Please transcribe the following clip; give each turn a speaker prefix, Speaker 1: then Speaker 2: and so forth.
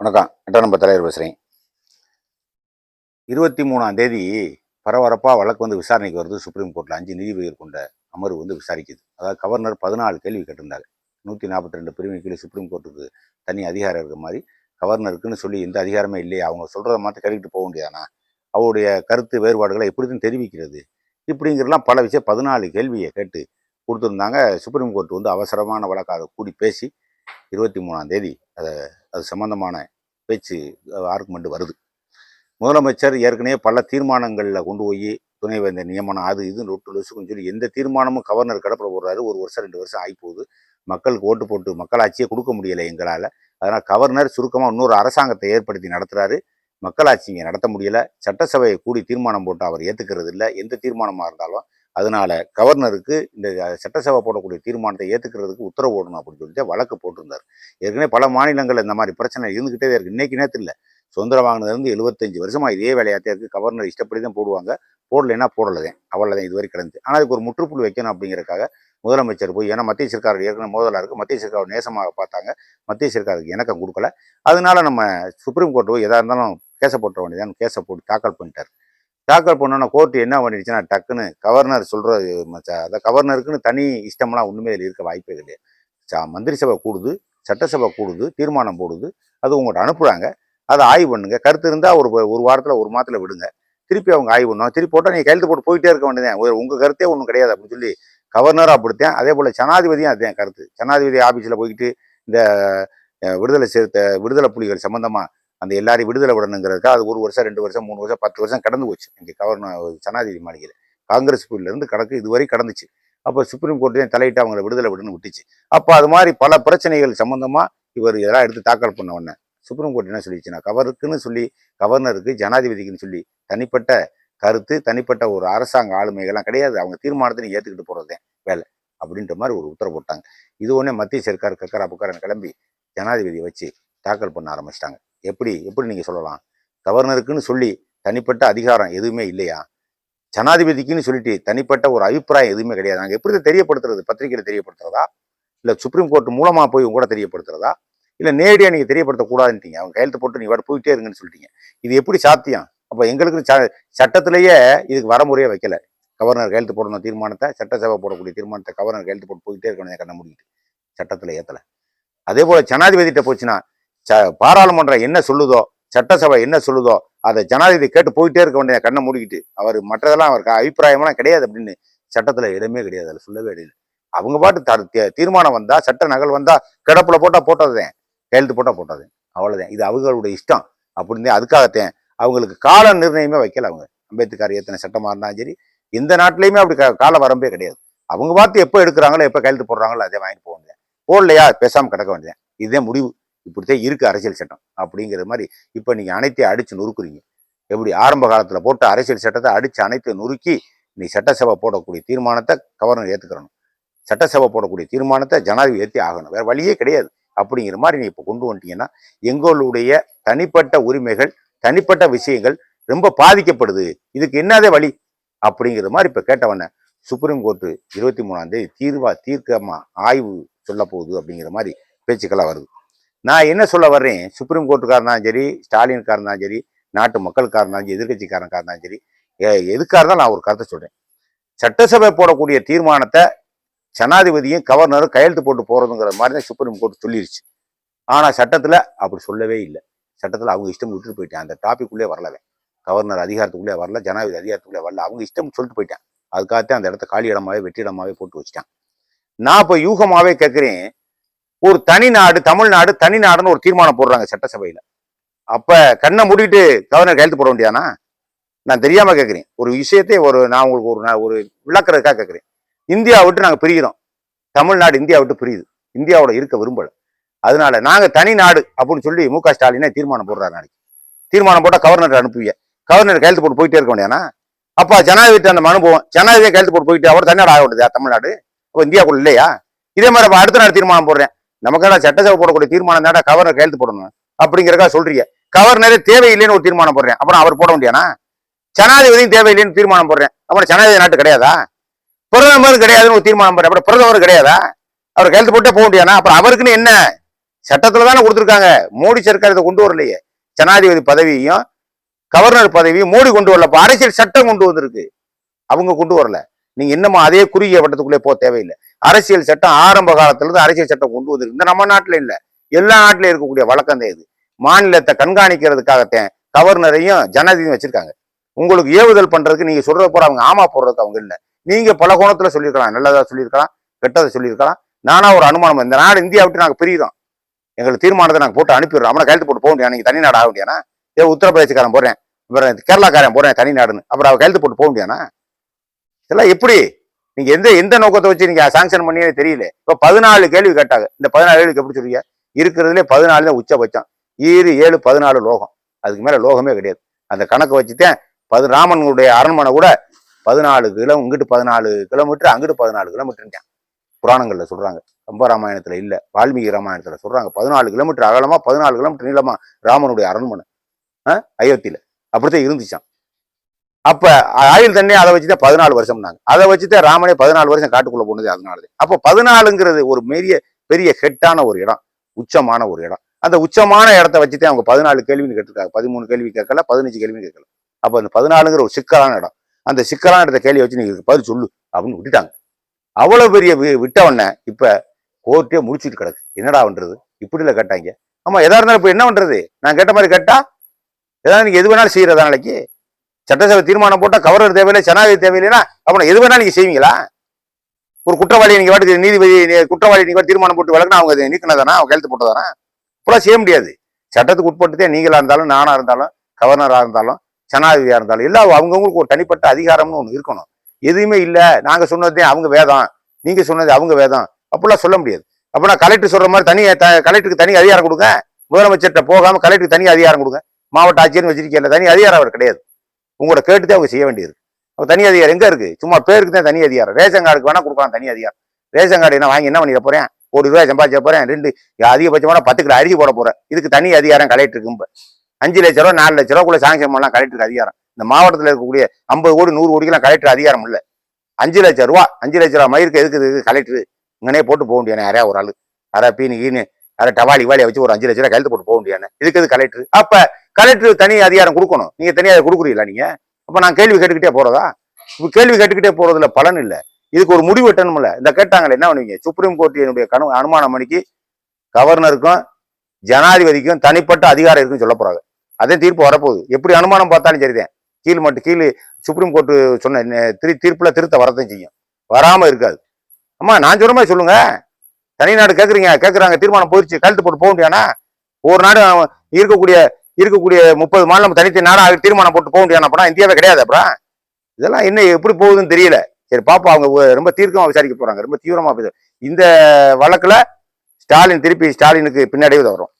Speaker 1: வணக்கம். எட்ட நம்ம தலைவர் பேசுகிறேன் இருபத்தி மூணாம் தேதி பரபரப்பாக வழக்கு வந்து விசாரணைக்கு வருது. சுப்ரீம் கோர்ட்டில் அஞ்சு நீதிபதிகள் கொண்ட அமர்வு வந்து விசாரிக்குது. அதாவது கவர்னர் பதினாலு கேள்வி கேட்டிருந்தாங்க. நூற்றி நாற்பத்தி ரெண்டு பிரிவு கீழே சுப்ரீம் கோர்ட்டுக்கு தனி அதிகாரம் இருக்கிற மாதிரி கவர்னருக்குன்னு சொல்லி எந்த அதிகாரமே இல்லையே. அவங்க சொல்கிறத மாற்றி கருவிட்டு போக முடியாதானா அவருடைய கருத்து வேறுபாடுகளை எப்படின்னு தெரிவிக்கிறது? இப்படிங்கிறலாம் பல விஷயம் பதினாலு கேள்வியை கேட்டு கொடுத்துருந்தாங்க. சுப்ரீம் கோர்ட் வந்து அவசரமான வழக்காக அதை கூடி பேசி இருபத்தி மூணாம் தேதி அதை அது சம்பந்தமான பேச்சு ஆர்குமெண்ட் வருது. முதலமைச்சர் ஏற்கனவே பல தீர்மானங்களில் கொண்டு போய் துணைவேந்தர் நியமனம் அது இது நொட்டு லொசுக்குன்னு சொல்லி எந்த தீர்மானமும் கவர்னர் கடப்பில் போடுறாரு. ஒரு வருஷம் ரெண்டு வருஷம் ஆகி போகுது மக்களுக்கு ஓட்டு போட்டு மக்களாட்சியை கொடுக்க முடியலை எங்களால். அதனால் கவர்னர் சுருக்கமாக இன்னொரு அரசாங்கத்தை ஏற்படுத்தி நடத்துகிறாரு மக்களாட்சி இங்கே நடத்த முடியல. சட்டசபையை கூடி தீர்மானம் போட்டு அவர் ஏற்றுக்கிறது இல்லை எந்த தீர்மானமாக இருந்தாலும் அதனால கவர்னருக்கு இந்த சட்டசபை போடக்கூடிய தீர்மானத்தை ஏற்றுக்கிறதுக்கு உத்தரவு போடணும் அப்படின்னு சொல்லிட்டு வழக்கு போட்டிருந்தார். ஏற்கனவே பல மாநிலங்கள் இந்த மாதிரி பிரச்சனை இருந்துக்கிட்டே இருக்குது இன்னைக்கு நேரத்தில் இல்லை. சுதந்திரம் வாங்கினதுலேருந்து எழுபத்தஞ்சு வருஷமாக இதே வேலையாத்தே இருக்குது கவர்னர் இஷ்டப்படி தான் போடுவாங்க. போடலைன்னா போடலதேன் அவ்வளோதான் இதுவரை கிடந்து. ஆனால் அதுக்கு ஒரு முற்றுப்புள்ளி வைக்கணும் அப்படிங்கிறக்காக முதலமைச்சர் போய் ஏன்னா மத்திய சர்க்கார் ஏற்கனவே மோதலாக இருக்குது மத்திய சர்க்கார் நேசமாக பார்த்தாங்க. மத்திய சர்க்காருக்கு இணக்கம் கொடுக்கல. அதனால நம்ம சுப்ரீம் கோர்ட் போய் எதாக இருந்தாலும் கேச போட்ட வேண்டியதான் கேஸை போட்டு தாக்கல் பண்ணிட்டார். தாக்கல் பண்ணோன்னா கோர்ட்டு என்ன பண்ணிடுச்சுன்னா டக்குன்னு கவர்னர் சொல்கிறது அதை கவர்னருக்குன்னு தனி இஷ்டம்லாம் ஒன்றுமே இதில் இருக்க வாய்ப்பே கிடையாது ச மந்திரி சபை கூடுது சட்டசபை கூடுது தீர்மானம் போடுது அது உங்கள்கிட்ட அனுப்புகிறாங்க அதை ஆய்வு பண்ணுங்க. கருத்து இருந்தால் ஒரு ஒரு வாரத்தில் ஒரு மாதத்தில் விடுங்க. திருப்பி அவங்க ஆய்வு பண்ணுவோம் திருப்பி போட்டால் நீங்கள் கையெழுத்து போட்டு போயிட்டே இருக்க வேண்டியதான் உங்கள் கருத்தே ஒன்றும் கிடையாது அப்படின்னு சொல்லி கவர்னரும் அப்படித்தான். அதே போல் ஜனாதிபதியும் அதுதான் கருத்து. ஜனாதிபதி ஆஃபீஸில் போய்கிட்டு இந்த விடுதலை சிறுத்தை விடுதலை புலிகள் சம்மந்தமாக அந்த எல்லாரையும் விடுதலை விடணுங்கிறதுக்காக அது ஒரு வருஷம் ரெண்டு வருஷம் மூணு வருஷம் பத்து வருஷம் கடந்து போச்சு. இங்கே கவர்னர் ஜனாதிபதி மாளிகையில். காங்கிரஸ் இருந்து கணக்கு இதுவரை கடந்துச்சு. அப்போ சுப்ரீம் கோர்ட்லேயும் தலையிட்டு அவங்கள விடுதலை விடுன்னு விட்டுச்சு? அப்போ அது மாதிரி பல பிரச்சனைகள் சம்மந்தமாக இவர் இதெல்லாம் எடுத்து தாக்கல் பண்ண உடனே சுப்ரீம் கோர்ட் என்ன சொல்லிச்சுன்னா கவருக்குன்னு சொல்லி கவர்னருக்கு ஜனாதிபதிக்குன்னு சொல்லி தனிப்பட்ட கருத்து தனிப்பட்ட ஒரு அரசாங்க ஆளுமைகள்லாம் கிடையாது. அவங்க தீர்மானத்தை ஏற்றுக்கிட்டு போகிறதே வேலை அப்படின்ற மாதிரி ஒரு உத்தரவு போட்டாங்க. இது ஒன்றே மத்திய சர்க்கார் கக்கரா புக்காரன் கிளம்பி ஜனாதிபதியை வச்சு தாக்கல் பண்ண ஆரம்பிச்சிட்டாங்க. எப்படி எப்படி நீங்கள் சொல்லலாம்? கவர்னருக்குன்னு சொல்லி தனிப்பட்ட அதிகாரம் எதுவுமே இல்லையா? ஜனாதிபதிக்குன்னு சொல்லிட்டு தனிப்பட்ட ஒரு அபிப்பிராயம் எதுவுமே கிடையாது. நாங்கள் எப்படி தெரியப்படுத்துறது? பத்திரிகையில் தெரியப்படுத்துறதா? இல்லை சுப்ரீம் கோர்ட் மூலமாக போய் உங்க கூட தெரியப்படுத்துறதா? இல்லை நேரடியாக நீங்கள் தெரியப்படுத்தக்கூடாதுன்ட்டீங்க. அவங்க கையெழுத்து போட்டு நீ வர போயிட்டே இருங்கன்னு சொல்லிட்டீங்க. இது எப்படி சாத்தியம்? அப்போ எங்களுக்கு ச சட்டத்திலேயே இதுக்கு வரமுறையே வைக்கல. கவர்னர் கையெழுத்து போடணும் தீர்மானத்தை சட்டசபை போடக்கூடிய தீர்மானத்தை கவர்னர் கையெழுத்து போட்டு போயிட்டே இருக்கணும் கண்ண முடிக்கிட்டு சட்டத்தில் ஏற்றலை அதே போல் ஜனாதிபதிகிட்ட போச்சுன்னா ச பாராளுமன்றம் என்ன சொல்லுதோ சட்டசபை என்ன சொல்லுதோ அதை ஜனாதிபதி கேட்டு போயிட்டே இருக்க வேண்டிய கண்ணை மூடிக்கிட்டு அவர் மற்றதெல்லாம் அவருக்கு அபிப்பிராயமெல்லாம் கிடையாது அப்படின்னு சட்டத்தில் இடமே கிடையாது அதில் சொல்லவே கிடையாது அவங்க பாட்டு த- தீர்மானம் வந்தால் சட்ட நகல் வந்தால் கிடப்பில் போட்டால் போட்டதுதான் கையெழுத்து போட்டால் போட்டது அவ்வளோதான் இது அவங்களுடைய இஷ்டம். அப்படின்னு அதுக்காகத்தேன் அவங்களுக்கு கால நிர்ணயமே வைக்கல அவங்க. அம்பேத்கர் எத்தனை சட்டமாக இருந்தாலும் சரி இந்த நாட்டிலையுமே அப்படி கால வரம்பே கிடையாது. அவங்க பார்த்து எப்போ எடுக்கிறாங்களோ எப்போ கையெழுத்து போடுறாங்களோ அதை வாங்கிட்டு போக வேண்டியது போடலையா பேசாமல் கிடக்க வேண்டியது இதுதான் முடிவு. இப்படித்தான் இருக்கு அரசியல் சட்டம் அப்படிங்கிற மாதிரி இப்போ நீங்கள் அனைத்தையும் அடித்து நொறுக்குறீங்க. எப்படி ஆரம்ப காலத்தில் போட்ட அரசியல் சட்டத்தை அடித்து அனைத்தையும் நொறுக்கி நீ சட்டசபை போடக்கூடிய தீர்மானத்தை கவர்னர் ஏற்றுக்கிறணும் சட்டசபை போடக்கூடிய தீர்மானத்தை ஜனாதிபதி ஏற்றி ஆகணும். வேறு வழியே கிடையாது. அப்படிங்கிற மாதிரி நீ இப்போ கொண்டு வந்துட்டீங்கன்னா எங்களுடைய தனிப்பட்ட உரிமைகள் தனிப்பட்ட விஷயங்கள் ரொம்ப பாதிக்கப்படுது. இதுக்கு என்னதே வழி அப்படிங்கிற மாதிரி இப்போ கேட்டவன சுப்ரீம் கோர்ட்டு இருபத்தி மூணாம் தேதி தீர்வா தீர்க்கமா ஆய்வு சொல்ல போகுது அப்படிங்கிற மாதிரி பேச்சுக்கெல்லாம் வருது. நான் என்ன சொல்ல வர்றேன்? சுப்ரீம் கோர்ட்டுக்காக இருந்தாலும் சரி ஸ்டாலினுக்காக இருந்தாலும் சரி நாட்டு மக்களுக்காக இருந்தாலும் சரி எதிர்கட்சிக்காரனுக்காக இருந்தாலும் சரி எதுக்காக இருந்தால் நான் ஒரு கருத்தை சொல்கிறேன் சட்டசபை போடக்கூடிய தீர்மானத்தை ஜனாதிபதியும் கவர்னரும் கையெழுத்து போட்டு போகிறதுங்கிற மாதிரி தான் சுப்ரீம் கோர்ட் சொல்லிருச்சு. ஆனால் சட்டத்தில் அப்படி சொல்லவே இல்லை. சட்டத்தில் அவங்க இஷ்டம் விட்டுட்டு போயிட்டேன் அந்த டாபிக்குள்ளே வரலவே கவர்னர் அதிகாரத்துக்குள்ளே வரல ஜனாதிபதி அதிகாரத்துக்குள்ளே வரல. அவங்க இஷ்டம் சொல்லிட்டு போயிட்டேன் அதுக்காகத்தான் அந்த இடத்த காலி இடமாவே வெற்றி இடமாவே போட்டு வச்சுட்டான் நான் இப்போ யூகமாகவே கேட்குறேன் ஒரு தனி நாடு தமிழ்நாடு தனி நாடுன்னு ஒரு தீர்மானம் போடுறாங்க சட்டசபையில. அப்ப கண்ணை மூடிட்டு கவர்னர் கையெழுத்து போட வேண்டியானா நான் தெரியாம கேட்கிறேன் ஒரு விஷயத்தை ஒரு நான் உங்களுக்கு ஒரு நான் ஒரு விளக்குறதுக்காக கேட்கிறேன் இந்தியா விட்டு நாங்க பிரிகிறோம். தமிழ்நாடு இந்தியா விட்டு பிரியுது. இந்தியாவோட இருக்க விரும்பல. அதனால நாங்க தனி நாடு அப்படின்னு சொல்லி மு க ஸ்டாலினே தீர்மானம் போடுறாரு நாளைக்கு. தீர்மானம் போட்டால் கவர்னர் அனுப்புவீங்க. கவர்னர் கையெழுத்து போட்டு போயிட்டே இருக்க வேண்டியானா அப்பா ஜனாதிபதி அந்த மனு போவோம். ஜனாதிபதி கையெழுத்து போட்டு போயிட்டு அவர் தனிநாடு ஆக வேண்டியதா தமிழ்நாடு அப்போ இந்தியாவுக்குள்ள இல்லையா? இதே மாதிரி அப்போ அடுத்த நாள் தீர்மானம் போடுறேன். நமக்கான சட்டசபை போடக்கூடிய தீர்மானம் தான் கவர்னர் கையெழுத்து போடணும் அப்படிங்கிறக்கா சொல்றீங்க. கவர்னரே தேவையில்லைன்னு ஒரு தீர்மானம் போடுறேன். அப்புறம் அவர் போட முடியானா ஜனாதிபதியும் தேவையில்லைன்னு தீர்மானம் போடுறேன். அப்புறம் ஜனாதிபதி நாட்டு கிடையாதா? பிரதமரும் கிடையாதுன்னு ஒரு தீர்மானம் போடுறேன். அப்புறம் பிரதமரும் கிடையாதா? அவர் கையெழுத்து போட்டே போக முடியாதா? அப்புறம் அவருக்குன்னு என்ன? சட்டத்துல தானே கொடுத்துருக்காங்க. மோடி சர்க்கார் இதை கொண்டு வரலையே. ஜனாதிபதி பதவியையும் கவர்னர் பதவியும் மோடி கொண்டு வரலப்ப அரசியல் சட்டம் கொண்டு வந்திருக்கு. அவங்க கொண்டு வரல. நீங்க இன்னமும் அதே குறுகிய வட்டத்துக்குள்ளே போக தேவையில்லை. அரசியல் சட்டம் ஆரம்ப காலத்துல இருந்து அரசியல் சட்டம் கொண்டு வந்திருக்கு. இந்த நம்ம நாட்டில் இல்லை. எல்லா நாட்டிலும் இருக்கக்கூடிய வழக்கம் தான் இது. மாநிலத்தை கண்காணிக்கிறதுக்காகத்தான் கவர்னரையும் ஜனாதிபதியும் வச்சிருக்காங்க. உங்களுக்கு ஏவுதல் பண்றதுக்கு நீங்க சொல்றது போற அவங்க ஆமா போடுறதுக்கு அவங்க இல்ல. நீங்க பல கோணத்துல சொல்லியிருக்கலாம். நல்லதா சொல்லியிருக்கலாம். கெட்டதை சொல்லியிருக்கலாம். நானா ஒரு அனுமானம். இந்த நாடு இந்தியா விட்டு நாங்க பிரியிறோம். எங்களுக்கு தீர்மானத்தை நாங்கள் போட்டு அனுப்பிடுறோம். அவனை கையெழுத்து போட்டு போக முடியாது. நீங்க தனி நாடு ஆக முடியானா ஏ உத்தரப்பிரதேசக்காரன் போறேன். அப்புறம் கேரளாக்காரன் போறேன். தனி நாடுன்னு. அப்புறம் அவ கையெழுத்து போட்டு போக முடியானா இதெல்லாம் எப்படி? நீங்க எந்த எந்த நோக்கத்தை வச்சு நீங்க சாங்ஷன் பண்ணியே தெரியல. இப்ப பதினாலு கேள்வி கேட்டாங்க. இந்த பதினாலு கேள்விக்கு எப்படி சொல்றீங்க? இருக்கிறதுலே பதினாலு தான் உச்சபட்சம். ஈறு ஏழு பதினாலு லோகம். அதுக்கு மேல லோகமே கிடையாது. அந்த கணக்கை வச்சுதான் பது ராமனுடைய அரண்மனை கூட பதினாலு கிலோ இங்கிட்டு பதினாலு கிலோமீட்டர் அங்கிட்டு பதினாலு கிலோமீட்டர் புராணங்கள்ல சொல்றாங்க. ரொம்ப ராமாயணத்துல இல்ல. வால்மீகி ராமாயணத்துல சொல்றாங்க. பதினாலு கிலோமீட்டர் அகலமா பதினாலு கிலோமீட்டர் நீளமா ராமனுடைய அரண்மனை. ஆஹ் அயோத்தியில. அப்படித்தான் இருந்துச்சான் அப்போ ஆயுள் தண்டனை அதை வச்சுதான் பதினாலு வருஷம்னாங்க. அதை வச்சுதான் ராமனே பதினாலு வருஷம் காட்டுக்குள்ளே போனது அதனாலதான். அப்போ பதினாலுங்கிறது ஒரு பெரிய பெரிய ஹெட்டான ஒரு இடம். உச்சமான ஒரு இடம். அந்த உச்சமான இடத்த வச்சுதான் அவங்க பதினாலு கேள்வின்னு கேட்டிருக்காங்க. பதிமூணு கேள்வி கேட்கல பதினஞ்சு கேள்வி கேட்கல. அப்போ அந்த பதினாலுங்கிற ஒரு சிக்கலான இடம். அந்த சிக்கலான இடத்த கேள்வி வச்சு நீங்க பதில் சொல்லு அப்படின்னு விட்டுட்டாங்க. அவ்வளவு பெரிய வி- இப்போ கோர்ட்டே முடிச்சிட்டு கிடக்கு. என்னடா இப்படிலாம் கேட்டாங்க. ஆமா எதா இருந்தாலும் இப்போ என்ன பண்றது? நான் கேட்ட மாதிரி கேட்டால் ஏதாவது நீங்க எது வேணாலும் செய்கிறதா நாளைக்கு? சட்டசபை தீர்மானம் போட்டால் கவர்னர் தேவையில்லை ஜனாதிபதி தேவையில்லைன்னா அப்புறம் எது வேணா நீங்கள் செய்வீங்களா? ஒரு குற்றவாளியை நீங்க வாட்டுக்கு நீதிபதி குற்றவாளி நீங்கள் தீர்மானம் போட்டு வழக்குனா அவங்க அதை நீக்கினதானா? அவங்க கையெழுத்து போட்டதானா? இப்பெல்லாம் செய்ய முடியாது. சட்டத்துக்கு உட்பட்டுதே நீங்களாக இருந்தாலும் நானாக இருந்தாலும் கவர்னராக இருந்தாலும் ஜனாதிபதியாக இருந்தாலும் இல்லை அவங்கவுங்களுக்கு ஒரு தனிப்பட்ட அதிகாரம்னு ஒன்று இருக்கணும். எதுவுமே இல்லை நாங்கள் சொன்னதே அவங்க வேதம் நீங்கள் சொன்னது அவங்க வேதம் அப்படிலாம் சொல்ல முடியாது. அப்பனா கலெக்டர் சொல்கிற மாதிரி தனி த- கலெக்டருக்கு தனி அதிகாரம் கொடுங்க. முதலமைச்சர்கிட்ட போகாம கலெக்டருக்கு தனி அதிகாரம் கொடுங்க. மாவட்ட ஆட்சியர்னு வச்சிருக்கீங்கல்ல தனி அதிகாரம் அவர் கிடையாது. உங்களோட கேட்டுதான் அவங்க செய்ய வேண்டியது. அப்போ தனி அதிகாரம் எங்க இருக்கு? சும்மா பேருக்கு தான் தனி அதிகாரம். ரேஷன் கார்டுக்கு வேணா கொடுக்கலாம் தனி அதிகாரம். ரேஷன் கார்டு என்ன வாங்கி என்ன பண்ணிட போறேன்? கோடி ரூபாய் சம்பாதிச்ச போறேன் ரெண்டு அதிகபட்சமான பத்து கிலோ அரிசி போட போறேன். இதுக்கு தனி அதிகாரம் கலெக்டருக்கு அஞ்சு லட்ச ரூபா நாலு லட்ச ரூபாக்குள்ள சாங்ஷன் பண்ணலாம் கலெக்டருக்கு அதிகாரம். இந்த மாவட்டத்தில் இருக்கக்கூடிய ஐம்பது கோடி நூறு கோடிக்கெல்லாம் கலெக்டர் அதிகாரம் இல்லை. அஞ்சு லட்சம் ரூபா அஞ்சு லட்ச ரூபா மயிருக்கு எதுக்கு கலெக்டர். இங்கனே போட்டு போக முடியாது யாரையா ஒரு ஆள். யாரா பீனு கீனு யாரா டவாலி வாலியை வச்சு ஒரு அஞ்சு லட்ச ரூபா கையெழுத்து போட்டு போக முடியாது இதுக்கு எது கலெக்டர்? அப்போ கலெக்டர் தனி அதிகாரம் கொடுக்கணும். நீங்க தனியாக கொடுக்குறீங்களா நீங்க? அப்ப நான் கேள்வி கேட்டுக்கிட்டே போறதா? இப்ப கேள்வி கேட்டுக்கிட்டே போறதுல பலன் இல்லை. இதுக்கு ஒரு முடிவு எட்டணும்ல. இந்த கேட்டாங்களே என்ன பண்ணுவீங்க? சுப்ரீம் கோர்ட் என்னுடைய கனு அனுமானம் மணிக்கு கவர்னருக்கும் ஜனாதிபதிக்கும் தனிப்பட்ட அதிகாரம் இருக்குன்னு சொல்ல போறாங்க. அதே தீர்ப்பு வரப்போகுது. எப்படி அனுமானம் பார்த்தாலும் சரிதான் கீழ் மட்டும் கீழ் சுப்ரீம் கோர்ட்டு சொன்ன திரு தீர்ப்புல திருத்த வரதான் செய்யும். வராம இருக்காது. அம்மா நான் சொல்ற மாதிரி சொல்லுங்க. தனிநாடு கேட்குறீங்க கேட்குறாங்க தீர்மானம் போயிடுச்சு கழுத்து போட்டு போக முடியானா ஒரு நாடு அவன் இருக்கக்கூடிய இருக்கக்கூடிய முப்பது மாநிலம் தனித்த நாடாக தீர்மானம் போட்டு போக முடியாது அப்பனா இந்தியாவே கிடையாது அப்புறம் இதெல்லாம் என்ன எப்படி போகுதுன்னு தெரியல. சரி பாப்பா அவங்க ரொம்ப தீர்க்கமாக விசாரிக்க போறாங்க. ரொம்ப தீவிரமாக இந்த வழக்கில் ஸ்டாலின் திருப்பி ஸ்டாலினுக்கு பின்னடைவு வரும்.